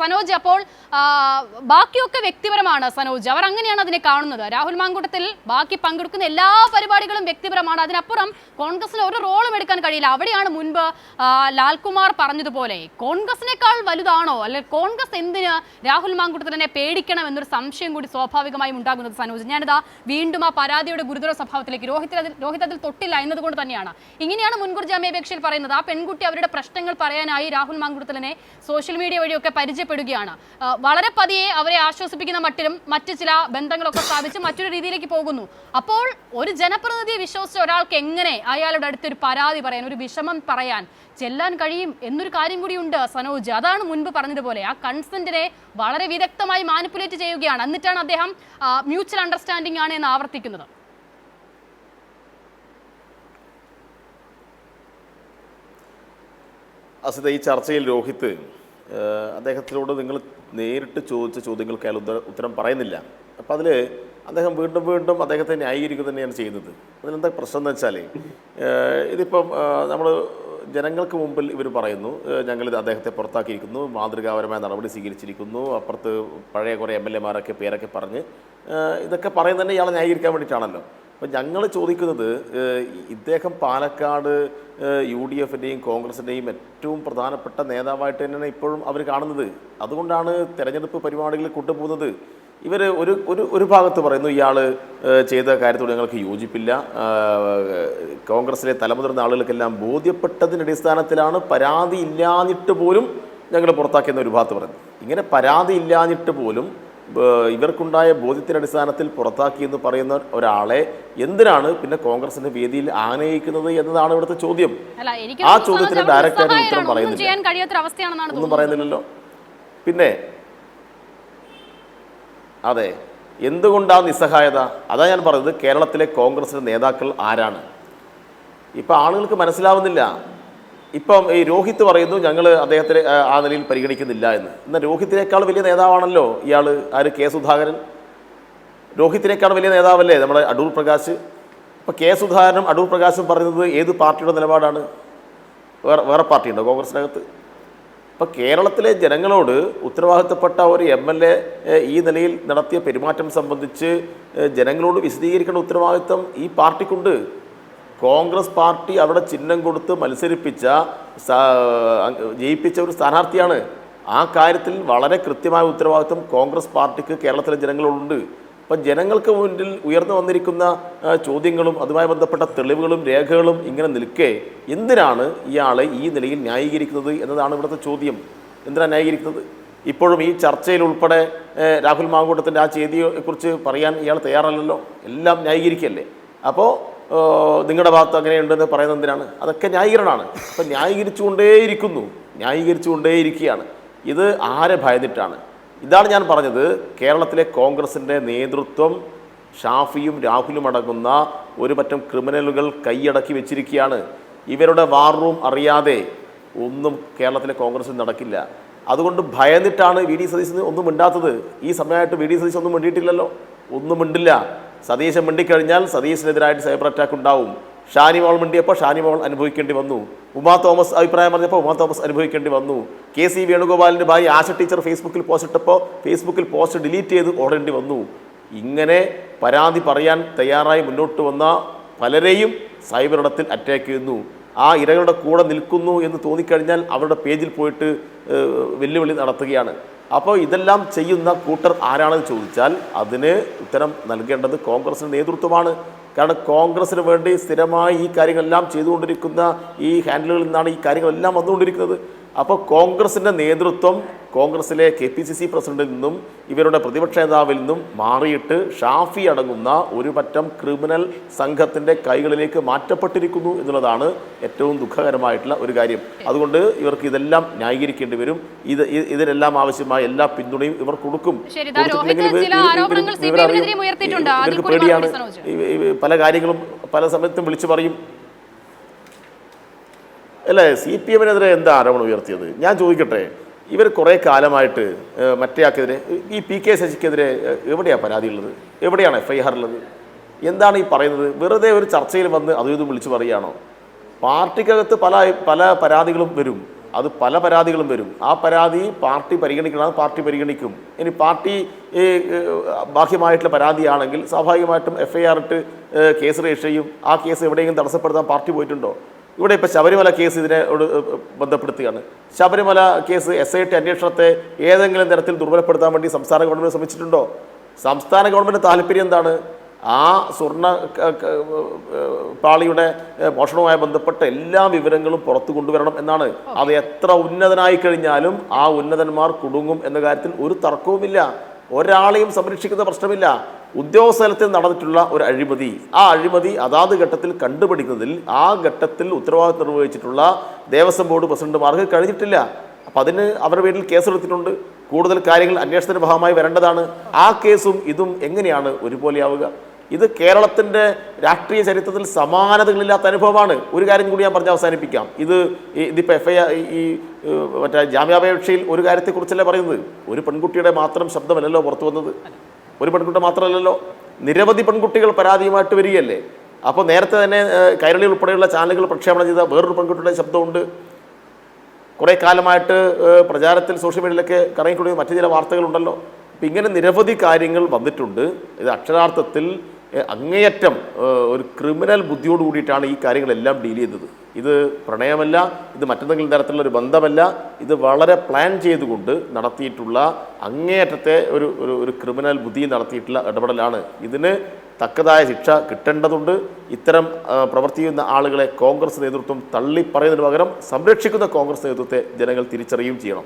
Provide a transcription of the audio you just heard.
സനോജ് അപ്പോൾ ബാക്കിയൊക്കെ വ്യക്തിപരമാണ് സനോജ്. അവർ അങ്ങനെയാണ് അതിനെ കാണുന്നത്. രാഹുൽ മാങ്കൂട്ടത്തിൽ ബാക്കി പങ്കെടുക്കുന്ന എല്ലാ പരിപാടികളും വ്യക്തിപരമാണ്. അതിനപ്പുറം കോൺഗ്രസിന് ഒരു റോളും എടുക്കാൻ കഴിയില്ല. അവിടെയാണ് മുൻപ് ലാൽകുമാർ പറഞ്ഞതുപോലെ കോൺഗ്രസിനേക്കാൾ വലുതാണോ? അല്ലെ കോൺഗ്രസ് എന്തിന് രാഹുൽ മാങ്കൂട്ടത്തിനെ പേടിക്കണം എന്നൊരു സംശയം കൂടി സ്വാഭാവികമായും ഉണ്ടാകുന്നത് സനോജ്. ഞാനിതാ വീണ്ടും ആ പരാതിയുടെ ഗുരുതര സ്വഭാവത്തിലേക്ക് രോഹിത് രോഹിത് അതിൽ തൊട്ടില്ല എന്നതുകൊണ്ട് തന്നെയാണ്. ഇങ്ങനെയാണ് മുൻകൂർ ജാമ്യാപേക്ഷയിൽ പറയുന്നത്. ആ പെൺകുട്ടി അവരുടെ പ്രശ്നങ്ങൾ പറയാനായി രാഹുൽ മാങ്കുട്ടത്തിനെ സോഷ്യൽ മീഡിയ വഴിയൊക്കെ പരിചയപ്പെടുകയാണ് ആ, വളരെ പതിയെ അവരെ ആശ്വസിപ്പിക്കുന്ന മട്ടിലും മറ്റ് ചില ബന്ധങ്ങളൊക്കെ സ്ഥാപിച്ച് മറ്റൊരു രീതിയിലേക്ക് പോകുന്നു. അപ്പോൾ ഒരു ജനപ്രതിനിധിയെ വിശ്വസിച്ച ഒരാൾക്ക് എങ്ങനെ അയാളുടെ അടുത്തൊരു പരാതി പറയാൻ ഒരു വിഷമം പറയാൻ ചെല്ലാൻ കഴിയും എന്നൊരു കാര്യം കൂടിയുണ്ട് സനോജ്. അതാണ് മുൻപ് പറഞ്ഞതുപോലെ. ആ കൺസെന്റിനെ വളരെ വിദഗ്ധമായി മാനിപ്പുലേറ്റ് ചെയ്യുകയാണ്. എന്നിട്ടാണ് അദ്ദേഹം മ്യൂച്വൽ അണ്ടർസ്റ്റാൻഡിംഗ് ആണ് എന്ന് ആവർത്തിക്കുന്നത്. അസിത ഈ ചർച്ചയിൽ രോഹിത്ത് ഏഹ്, അദ്ദേഹത്തിനോട് നിങ്ങൾ നേരിട്ട് ചോദിച്ച ചോദ്യങ്ങൾക്ക് അയാൾ ഉത്തര- പറയുന്നില്ല. അപ്പോൾ അതിൽ അദ്ദേഹം വീണ്ടും വീണ്ടും അദ്ദേഹത്തെ ന്യായീകരിക്കുക തന്നെയാണ് ചെയ്യുന്നത്. അതിലെന്താ പ്രശ്നം എന്ന് വെച്ചാൽ ഇതിപ്പം നമ്മൾ ജനങ്ങൾക്ക് മുമ്പിൽ ഇവർ പറയുന്നു ഞങ്ങളിത് അദ്ദേഹത്തെ പുറത്താക്കിയിരിക്കുന്നു മാതൃകാപരമായ നടപടി സ്വീകരിച്ചിരിക്കുന്നു അപ്പുറത്ത് പഴയ കുറേ എം എൽ എമാരൊക്കെ പേരൊക്കെ പറഞ്ഞ് ഇതൊക്കെ പറയുന്നത് തന്നെ ഇയാളെ ന്യായീകരിക്കാൻ വേണ്ടിയിട്ടാണല്ലോ. അപ്പം ഞങ്ങൾ ചോദിക്കുന്നത് ഇദ്ദേഹം പാലക്കാട് യു ഡി എഫിന്റെയും കോൺഗ്രസിന്റെയും ഏറ്റവും പ്രധാനപ്പെട്ട നേതാവായിട്ട് തന്നെയാണ് ഇപ്പോഴും അവർ കാണുന്നത്. അതുകൊണ്ടാണ് തെരഞ്ഞെടുപ്പ് പരിപാടികളിൽ കൊണ്ടുപോകുന്നത്. ഇവർ ഒരു ഒരു ഒരു ഭാഗത്ത് പറയുന്നു ഇയാൾ ചെയ്ത കാര്യത്തോട് ഞങ്ങൾക്ക് യോജിപ്പില്ല. കോൺഗ്രസിലെ തലമുതിർന്ന ആളുകൾക്കെല്ലാം ബോധ്യപ്പെട്ടതിന്റെ അടിസ്ഥാനത്തിലാണ് പരാതി ഇല്ലാഞ്ഞിട്ട് പോലും ഞങ്ങൾ പുറത്താക്കിയെന്ന് ഒരു ഭാഗത്ത് പറയുന്നു. ഇങ്ങനെ പരാതി ഇല്ലാഞ്ഞിട്ട് പോലും ഇവർക്കുണ്ടായ ബോധ്യത്തിന്റെ അടിസ്ഥാനത്തിൽ പുറത്താക്കി എന്ന് പറയുന്ന ഒരാളെ എന്തിനാണ് പിന്നെ കോൺഗ്രസിന്റെ വേദിയിൽ ആനയിക്കുന്നത് എന്നതാണ് ഇവിടുത്തെ ചോദ്യം. ആ ചോദ്യത്തിന് ഡയറക്റ്റായിട്ട് ഉത്തരം പറയുന്നില്ല. ഒന്നും പറയുന്നില്ലല്ലോ. പിന്നെ അതെ എന്തുകൊണ്ടാ നിസ്സഹായത? അതാ ഞാൻ പറഞ്ഞത് കേരളത്തിലെ കോൺഗ്രസിന്റെ നേതാക്കൾ ആരാണ്? ഇപ്പൊ ആളുകൾക്ക് മനസ്സിലാവുന്നില്ല. ഇപ്പം ഈ രോഹിത് പറയുന്നു ഞങ്ങൾ അദ്ദേഹത്തെ ആ, നിലയിൽ പരിഗണിക്കുന്നില്ല എന്ന്. എന്നാൽ രോഹിത്തിനേക്കാൾ വലിയ നേതാവാണല്ലോ ഇയാൾ ആര്? കെ സുധാകരൻ. രോഹിത്തിനേക്കാൾ വലിയ നേതാവല്ലേ നമ്മുടെ അടൂർ പ്രകാശ്? അപ്പോൾ കെ സുധാകരനും അടൂർ പ്രകാശും പറയുന്നത് ഏത് പാർട്ടിയുടെ നിലപാടാണ്? വേറെ വേറെ പാർട്ടിയുണ്ടോ കോൺഗ്രസിനകത്ത്? ഇപ്പം കേരളത്തിലെ ജനങ്ങളോട് ഉത്തരവാദിത്തപ്പെട്ട ഒരു എം എൽ എ ഈ നിലയിൽ നടത്തിയ പെരുമാറ്റം സംബന്ധിച്ച് ജനങ്ങളോട് വിശദീകരിക്കേണ്ട ഉത്തരവാദിത്തം ഈ പാർട്ടിക്കുണ്ട്. കോൺഗ്രസ് പാർട്ടി അവിടെ ചിഹ്നം കൊടുത്ത് മത്സരിപ്പിച്ച ജയിപ്പിച്ച ഒരു സ്ഥാനാർത്ഥിയാണ്. ആ കാര്യത്തിൽ വളരെ കൃത്യമായ ഉത്തരവാദിത്വം കോൺഗ്രസ് പാർട്ടിക്ക് കേരളത്തിലെ ജനങ്ങളോടുണ്ട്. അപ്പം ജനങ്ങൾക്ക് മുന്നിൽ ഉയർന്നു വന്നിരിക്കുന്ന ചോദ്യങ്ങളും അതുമായി ബന്ധപ്പെട്ട തെളിവുകളും രേഖകളും ഇങ്ങനെ നിൽക്കെ എന്തിനാണ് ഇയാളെ ഈ നിലയിൽ ന്യായീകരിക്കുന്നത് എന്നതാണ് ഇവിടുത്തെ ചോദ്യം. എന്തിനാണ് ന്യായീകരിക്കുന്നത്? ഇപ്പോഴും ഈ ചർച്ചയിൽ ഉൾപ്പെടെ രാഹുൽ മാങ്കൂട്ടത്തിന്റെ ആ ചെയ്തിയെക്കുറിച്ച് പറയാൻ ഇയാൾ തയ്യാറല്ലല്ലോ. എല്ലാം ന്യായീകരിക്കല്ലേ അപ്പോൾ നിങ്ങളുടെ ഭാഗത്ത് അങ്ങനെയുണ്ടെന്ന് പറയുന്നത് എന്തിനാണ്? അതൊക്കെ ന്യായീകരണമാണ്. അപ്പം ന്യായീകരിച്ചുകൊണ്ടേയിരിക്കുന്നു. ന്യായീകരിച്ചുകൊണ്ടേയിരിക്കുകയാണ്. ഇത് ആരെ ഭയന്നിട്ടാണ്? ഇതാണ് ഞാൻ പറഞ്ഞത്. കേരളത്തിലെ കോൺഗ്രസിന്റെ നേതൃത്വം ഷാഫിയും രാഹുലും അടങ്ങുന്ന ഒരു പറ്റം ക്രിമിനലുകൾ കൈയടക്കി വെച്ചിരിക്കുകയാണ്. ഇവരുടെ വാർ റൂം അറിയാതെ ഒന്നും കേരളത്തിലെ കോൺഗ്രസിൽ നടക്കില്ല. അതുകൊണ്ട് ഭയന്നിട്ടാണ് വി ഡി സതീശന് ഒന്നും മിണ്ടാത്തത്. ഈ സമയമായിട്ട് വി ഡി സതീശൻ ഒന്നും മിണ്ടിയിട്ടില്ലല്ലോ. ഒന്നും മിണ്ടില്ല. സതീശൻ മിണ്ടിക്കഴിഞ്ഞാൽ സതീശനെതിരായിട്ട് സൈബർ അറ്റാക്ക് ഉണ്ടാവും. ഷാനിമോൾ മിണ്ടിയപ്പോൾ ഷാനിമോൾ അനുഭവിക്കേണ്ടി വന്നു. ഉമാ തോമസ് അഭിപ്രായം പറഞ്ഞപ്പോൾ ഉമാ തോമസ് അനുഭവിക്കേണ്ടി വന്നു. കെ സി വേണുഗോപാലിന്റെ ഭാര്യ ആശ ടീച്ചർ ഫേസ്ബുക്കിൽ പോസ്റ്റ് ഇട്ടപ്പോൾ ഫേസ്ബുക്കിൽ പോസ്റ്റ് ഡിലീറ്റ് ചെയ്ത് ഓടേണ്ടി വന്നു. ഇങ്ങനെ പരാതി പറയാൻ തയ്യാറായി മുന്നോട്ട് വന്ന പലരെയും സൈബർ ഇടത്തിൽ അറ്റാക്ക് ചെയ്യുന്നു. ആ ഇരകളുടെ കൂടെ നിൽക്കുന്നു എന്ന് തോന്നിക്കഴിഞ്ഞാൽ അവരുടെ പേജിൽ പോയിട്ട് വെല്ലുവിളി നടത്തുകയാണ്. അപ്പോൾ ഇതെല്ലാം ചെയ്യുന്ന കൂട്ടർ ആരാണെന്ന് ചോദിച്ചാൽ അതിന് ഉത്തരം നൽകേണ്ടത് കോൺഗ്രസിന്റെ നേതൃത്വമാണ്. കാരണം കോൺഗ്രസിന് വേണ്ടി സ്ഥിരമായി ഈ കാര്യങ്ങളെല്ലാം ചെയ്തുകൊണ്ടിരിക്കുന്ന ഈ ഹാൻഡിലുകളിൽ നിന്നാണ് ഈ കാര്യങ്ങളെല്ലാം വന്നുകൊണ്ടിരിക്കുന്നത്. അപ്പോൾ കോൺഗ്രസിന്റെ നേതൃത്വം കോൺഗ്രസിലെ കെ പി സി സി പ്രസിഡന്റിൽ നിന്നും ഇവരുടെ പ്രതിപക്ഷ നേതാവിൽ നിന്നും മാറിയിട്ട് ഷാഫി അടങ്ങുന്ന ഒരു പറ്റം ക്രിമിനൽ സംഘത്തിന്റെ കൈകളിലേക്ക് മാറ്റപ്പെട്ടിരിക്കുന്നു എന്നുള്ളതാണ് ഏറ്റവും ദുഃഖകരമായിട്ടുള്ള ഒരു കാര്യം. അതുകൊണ്ട് ഇവർക്ക് ഇതെല്ലാം ന്യായീകരിക്കേണ്ടി വരും. ഇത് ഇതിനെല്ലാം ആവശ്യമായ എല്ലാ പിന്തുണയും ഇവർ കൊടുക്കും. ഇവർക്ക് പേടിയാണ്. പല കാര്യങ്ങളും പല സമയത്തും വിളിച്ചു പറയും. അല്ലേ സി പി എമ്മിനെതിരെ എന്താ ആരോപണം ഉയർത്തിയത്? ഞാൻ ചോദിക്കട്ടെ. ഇവർ കുറേ കാലമായിട്ട് മറ്റേ ആൾക്കെതിരെ ഈ പി കെ ശശിക്കെതിരെ എവിടെയാണ് പരാതി ഉള്ളത് എവിടെയാണ് എഫ് ഐ ആർ ഉള്ളത്? എന്താണ് ഈ പറയുന്നത്? വെറുതെ ഒരു ചർച്ചയിൽ വന്ന് അതും ഇതും വിളിച്ചു പറയുകയാണോ? പാർട്ടിക്കകത്ത് പല പല പരാതികളും വരും. അത് പല പരാതികളും വരും. ആ പരാതി പാർട്ടി പരിഗണിക്കണം പാർട്ടി പരിഗണിക്കും. ഇനി പാർട്ടി ബാഹ്യമായിട്ടുള്ള പരാതിയാണെങ്കിൽ സ്വാഭാവികമായിട്ടും എഫ് ഐ ആർ ഇട്ട് കേസ് രജിസ്റ്റർ ചെയ്യും. ആ കേസ് എവിടെയെങ്കിലും തടസ്സപ്പെടുത്താൻ പാർട്ടി പോയിട്ടുണ്ടോ? ഇവിടെ ഇപ്പോൾ ശബരിമല കേസ് ഇതിനോട് ബന്ധപ്പെടുത്തുകയാണ്. Sabarimala case S I T അന്വേഷണത്തെ ഏതെങ്കിലും തരത്തിൽ ദുർബലപ്പെടുത്താൻ വേണ്ടി സംസ്ഥാന ഗവൺമെന്റ് ശ്രമിച്ചിട്ടുണ്ടോ? സംസ്ഥാന ഗവൺമെന്റ് താല്പര്യം എന്താണ്? ആ സ്വർണ പാളിയുടെ മോഷണവുമായി ബന്ധപ്പെട്ട എല്ലാ വിവരങ്ങളും പുറത്തു കൊണ്ടുവരണം എന്നാണ്. അത് എത്ര ഉന്നതനായി കഴിഞ്ഞാലും ആ ഉന്നതന്മാർ കുടുങ്ങും എന്ന കാര്യത്തിൽ ഒരു തർക്കവുമില്ല. ഒരാളെയും സംരക്ഷിക്കുന്ന പ്രശ്നമില്ല. ഉദ്യോഗസ്ഥലത്തിൽ നടന്നിട്ടുള്ള ഒരു അഴിമതി. ആ അഴിമതി അതാത് ഘട്ടത്തിൽ കണ്ടുപിടിക്കുന്നതിൽ ആ ഘട്ടത്തിൽ ഉത്തരവാദിത്വം നിർവഹിച്ചിട്ടുള്ള ദേവസ്വം ബോർഡ് പ്രസിഡന്റുമാർക്ക് കഴിഞ്ഞിട്ടില്ല. അപ്പം അതിന് അവരുടെ പേരിൽ കേസെടുത്തിട്ടുണ്ട്. കൂടുതൽ കാര്യങ്ങൾ അന്വേഷണത്തിന് ഭാഗമായി വരേണ്ടതാണ്. ആ കേസും ഇതും എങ്ങനെയാണ് ഒരുപോലെയാവുക? ഇത് കേരളത്തിന്റെ രാഷ്ട്രീയ ചരിത്രത്തിൽ സമാനതകളില്ലാത്ത അനുഭവമാണ്. ഒരു കാര്യം കൂടി ഞാൻ പറഞ്ഞ് അവസാനിപ്പിക്കാം. ഇത് ഇതിപ്പോൾ എഫ് ഐ ഈ മറ്റേ ജാമ്യാപേക്ഷയിൽ ഒരു കാര്യത്തെക്കുറിച്ചല്ലേ പറയുന്നത്? ഒരു പെൺകുട്ടിയുടെ മാത്രം ശബ്ദമല്ലല്ലോ പുറത്തു വന്നത്. ഒരു പെൺകുട്ടി മാത്രമല്ലല്ലോ നിരവധി പെൺകുട്ടികൾ പരാതിയുമായിട്ട് വരികയല്ലേ? അപ്പോൾ നേരത്തെ തന്നെ കൈരളി ഉൾപ്പെടെയുള്ള ചാനലുകൾ പ്രക്ഷേപണം ചെയ്ത വേറൊരു പെൺകുട്ടിയുടെ ശബ്ദമുണ്ട്. കുറേ കാലമായിട്ട് പ്രചാരത്തിൽ സോഷ്യൽ മീഡിയയിലൊക്കെ കറങ്ങിക്കൂടിയ മറ്റു ചില വാർത്തകളുണ്ടല്ലോ. അപ്പം ഇങ്ങനെ നിരവധി കാര്യങ്ങൾ വന്നിട്ടുണ്ട്. ഇത് അക്ഷരാർത്ഥത്തിൽ അങ്ങേയറ്റം ഒരു ക്രിമിനൽ ബുദ്ധിയോട് കൂടിയിട്ടാണ് ഈ കാര്യങ്ങളെല്ലാം ഡീൽ ചെയ്തത് ഇത് പ്രണയമല്ല ഇത് മറ്റെന്തെങ്കിലും തരത്തിലുള്ള ഒരു ബന്ധമല്ല ഇത് വളരെ പ്ലാൻ ചെയ്തുകൊണ്ട് നടത്തിയിട്ടുള്ള അങ്ങേയറ്റത്തെ ഒരു ഒരു ക്രിമിനൽ ബുദ്ധി നടത്തിയിട്ടുള്ള ഇടപെടലാണ്. ഇതിന് തക്കതായ ശിക്ഷ കിട്ടേണ്ടതുണ്ട്. ഇത്തരം പ്രവർത്തിക്കുന്ന ചെയ്യുന്ന ആളുകളെ കോൺഗ്രസ് നേതൃത്വം തള്ളിപ്പറയുന്നതിന് പകരം സംരക്ഷിക്കുന്ന കോൺഗ്രസ് നേതൃത്വത്തെ ജനങ്ങൾ തിരിച്ചറിയുകയും ചെയ്യണം.